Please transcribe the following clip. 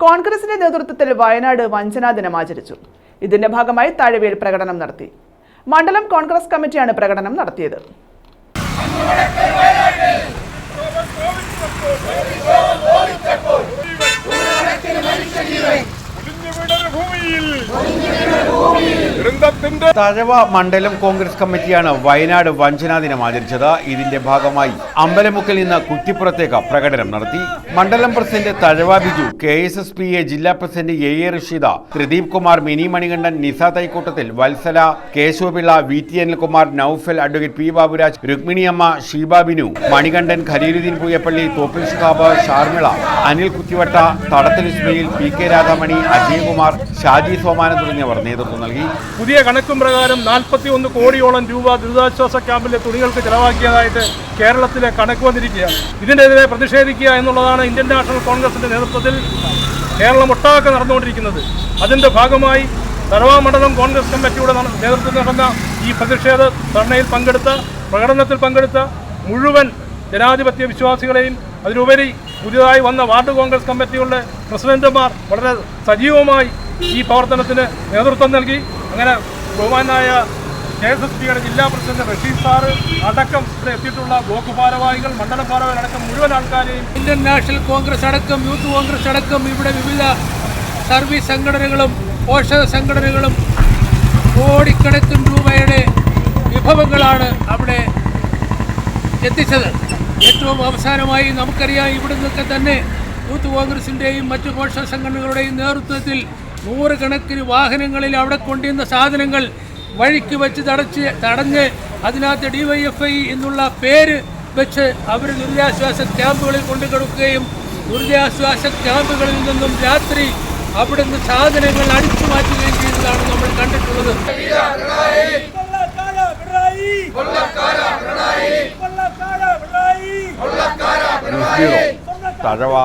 കോൺഗ്രസിന്റെ നേതൃത്വത്തിൽ വയനാട് വഞ്ചനാ ദിനം ആചരിച്ചു ഇതിന്റെ ഭാഗമായി താഴവയിൽ പ്രകടനം നടത്തി മണ്ഡലം കോൺഗ്രസ് കമ്മിറ്റിയാണ് പ്രകടനം നടത്തിയത് ഒളിഞ്ഞുവിടൊരു തഴവ മണ്ഡലം കോൺഗ്രസ് കമ്മിറ്റിയാണ് വയനാട് വഞ്ചനാ ദിനം ആചരിച്ചത്. ഇതിന്റെ ഭാഗമായി അമ്പലമുക്കിൽ നിന്ന് കുറ്റിപ്പുറത്തേക്ക് പ്രകടനം നടത്തി. മണ്ഡലം president Thazhava Biju K S S P A ജില്ലാ president A A Rasheeda Thrideep Kumar Mini Manikandan Nisa Thaikoottathil Vatsala Kesavapilla V T Anilkumar Noufal advocate P Baburaj Rukminiyamma Sheeba Binu Manikandan Khaleeluddeen Pooyappally Thoppil Shihab Sharmila Anil Kuthivatta Thadathil Ismail P K Radhamani Ajayakumar Shaji Somanam തുടങ്ങിയവർ നേതൃത്വം നൽകി. പുതിയ കണക്കും പ്രകാരം നാൽപ്പത്തി ഒന്ന് കോടിയോളം രൂപ ദുരിതാശ്വാസ ക്യാമ്പിലെ തുണികൾക്ക് ചെലവാക്കിയതായിട്ട് കേരളത്തിലെ കണക്ക് വന്നിരിക്കുകയാണ്. ഇതിനെതിരെ പ്രതിഷേധിക്കുക എന്നുള്ളതാണ് ഇന്ത്യൻ നാഷണൽ കോൺഗ്രസിന്റെ നേതൃത്വത്തിൽ കേരളം ഒട്ടാകെ നടന്നുകൊണ്ടിരിക്കുന്നത്. അതിന്റെ ഭാഗമായി തറവാ മണ്ഡലം കോൺഗ്രസ് കമ്മിറ്റിയുടെ നേതൃത്വത്തിൽ നടന്ന ഈ പ്രതിഷേധ ധർണയിൽ പങ്കെടുത്ത പ്രകടനത്തിൽ പങ്കെടുത്ത മുഴുവൻ ജനാധിപത്യ വിശ്വാസികളെയും അതിലുപരി പുതിയതായി വന്ന വാർഡ് കോൺഗ്രസ് കമ്മിറ്റികളുടെ പ്രസിഡന്റുമാർ വളരെ സജീവമായി ഈ പ്രവർത്തനത്തിന് നേതൃത്വം നൽകി. അങ്ങനെ ബഹുമാനായ കെ എസ് എസ് പിയുടെ ജില്ലാ പ്രസിഡന്റ് റഷീദ് സാറ് അടക്കം ഇവിടെ എത്തിയിട്ടുള്ള ബ്ലോക്ക് ഭാരവാഹികൾ മണ്ഡല ഭാരവാഹികൾ അടക്കം മുഴുവൻ ആൾക്കാരെയും ഇന്ത്യൻ നാഷണൽ കോൺഗ്രസ് അടക്കം യൂത്ത് കോൺഗ്രസ് അടക്കം ഇവിടെ വിവിധ സർവീസ് സംഘടനകളും പോഷക സംഘടനകളും കോടിക്കണക്കിന് രൂപയുടെ വിഭവങ്ങളാണ് അവിടെ എത്തിച്ചത്. ഏറ്റവും അവസാനമായി നമുക്കറിയാം ഇവിടുന്നൊക്കെ തന്നെ യൂത്ത് കോൺഗ്രസിന്റെയും മറ്റ് പോഷക സംഘടനകളുടെയും നേതൃത്വത്തിൽ നൂറുകണക്കിന് വാഹനങ്ങളിൽ അവിടെ കൊണ്ടിരുന്ന സാധനങ്ങൾ വഴിക്ക് വെച്ച് തടച്ച് തടഞ്ഞ് അതിനകത്ത് ഡിവൈഎഫ്ഐ എന്നുള്ള പേര് വെച്ച് അവർ ദുരിതാശ്വാസ ക്യാമ്പുകളിൽ കൊണ്ടു കൊടുക്കുകയും ദുരിതാശ്വാസ ക്യാമ്പുകളിൽ നിന്നും രാത്രി അവിടുന്ന് സാധനങ്ങൾ അടിച്ചു മാറ്റുകയും ചെയ്തതാണ് നമ്മൾ കണ്ടിട്ടുള്ളത്. തഴവ.